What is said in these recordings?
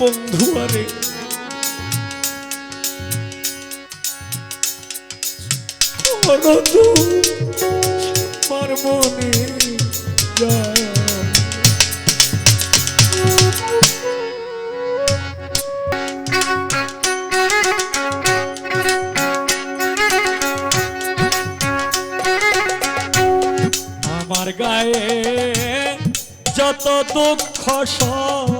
বন্ধু আরে। আমার গায়ে যত দুঃখ সয়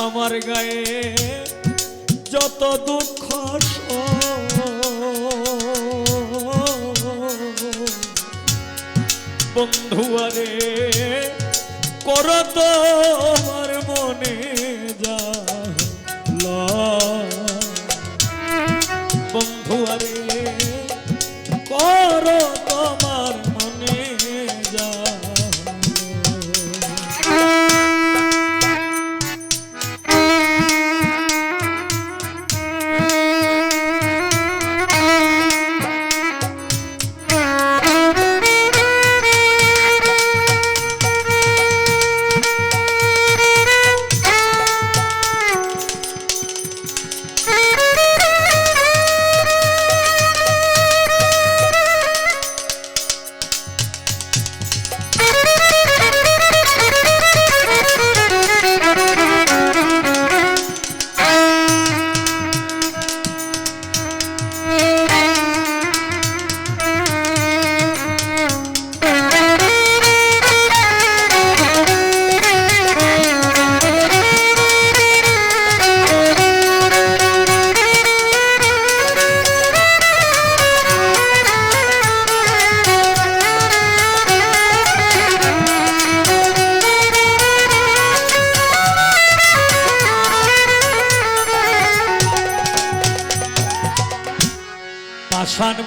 আমার গায়ে যত দুঃখ বন্ধু আরে কর তোমার মনে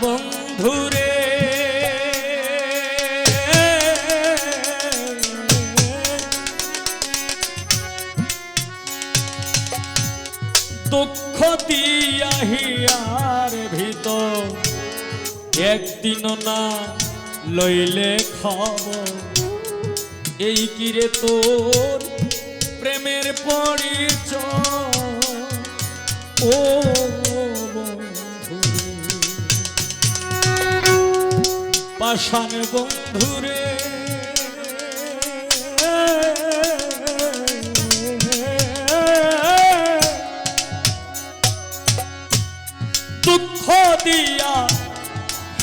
বন্ধুরে। দুঃখ দিয়া হিয়ার ভিতর একদিন না লইলে খবর। এই কিরে তোর প্রেমের পরিচয়? ও পাষাণ বন্ধুরে দুঃখ দিয়া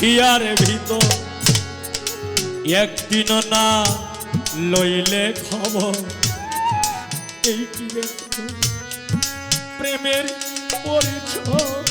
হিয়ার ভিতর একদিন না লইলে খবর। এই প্রেমের পরিচয়।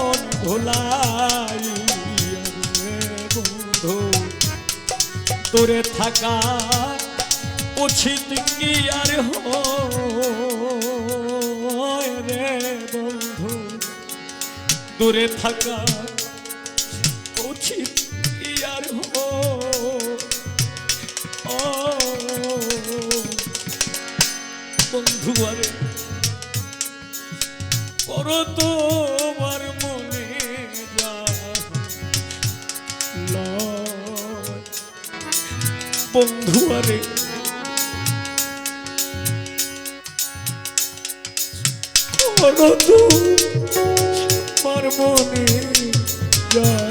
বন্ধু। তোরে থাকা উচিত কি আর রে বন্ধু? দূরে থাকা উচিত কি আর বন্ধু আরে, করো বন্ধু আরে আমার মনে যায়।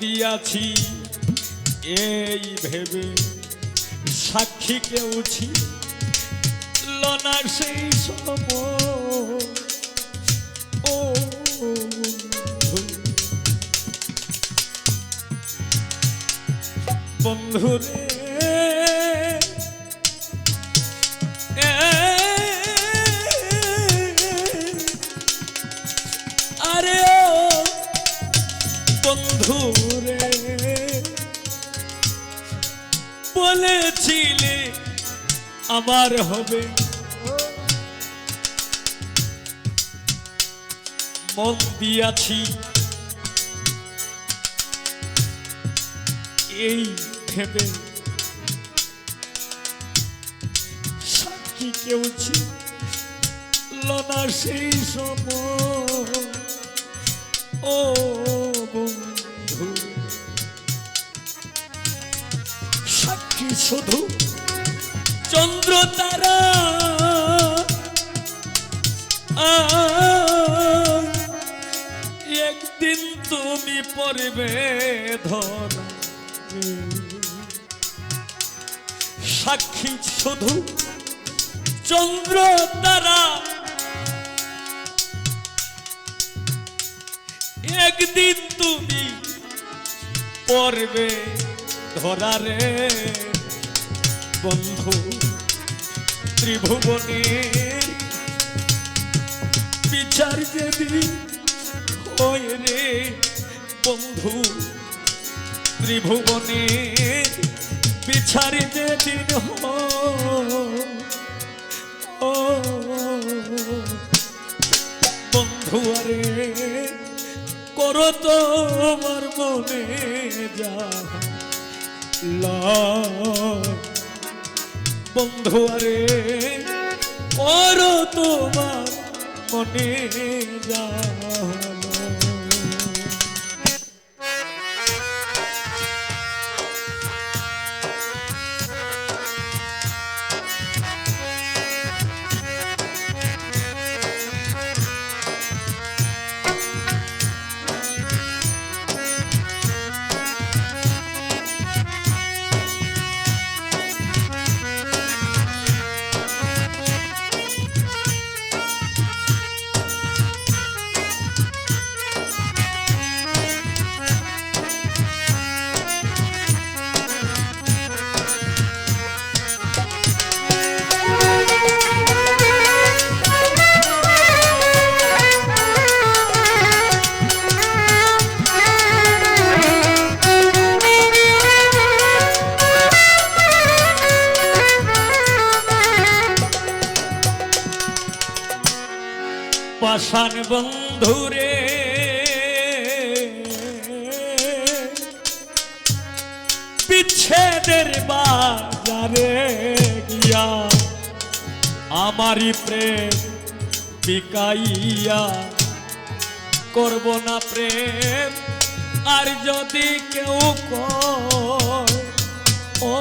দিয়াছি এই ভেবে সাক্ষী উঠি লনার সেই বন্ধু। বন্ধুরে আমার হবে। মন দিয়াছি। এই ভেবে সাক্ষী কেউ না সেই বন্ধু সাক্ষী শুধু চন্দ্র তারা। একদিন তুমি পড়বে ধরা। সাক্ষী শুধু চন্দ্র তারা। একদিন তুমি পড়বে ধরারে বন্ধু ত্রিভুবনের বিচার যেদিন হয় রে বন্ধু ত্রিভুবনের বিচার যেদিন ও বন্ধু আরে, করো তোমার মনে যা। বন্ধু আরে করো তোমার মনে যা পাষাণ বন্ধুরে বিচ্ছেদের বাজারে গিয়া আমারই প্রেম বিকাইয়া করব না প্রেম। আর যদি কেউ কয়, ও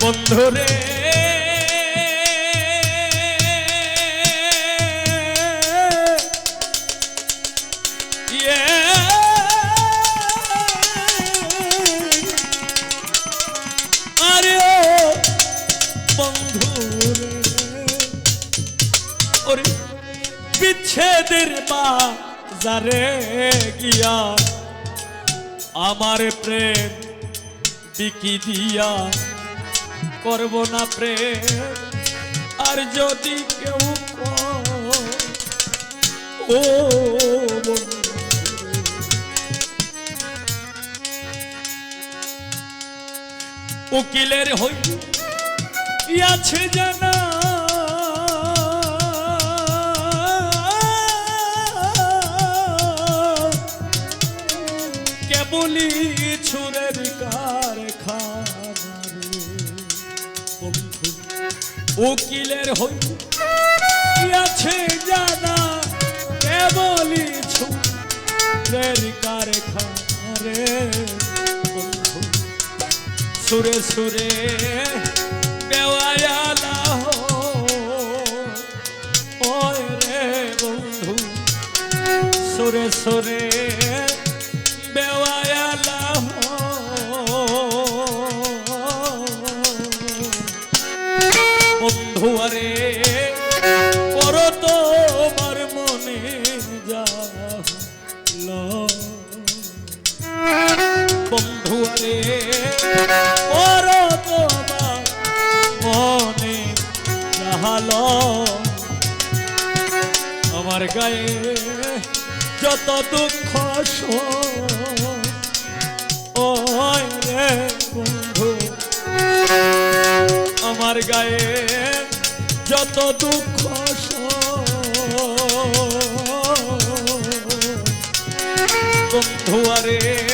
বন্ধুরে বাজারে গিয়া আমার প্রেম বিকি দিয়া করব না প্রেম। আর যদি কেউ ও উকিলের হই আছে জানা সুরে সুরে বেওয়ালা হো রে বন্ধু, সুরে সুরে বেওয়ালা হো বন্ধু, আরে করো তোমার মনে যা বন্ধু যাহালো আমার গায়ে যত দুঃখ ও বন্ধু। আমার গায়ে যত দুঃখ বন্ধু আরে।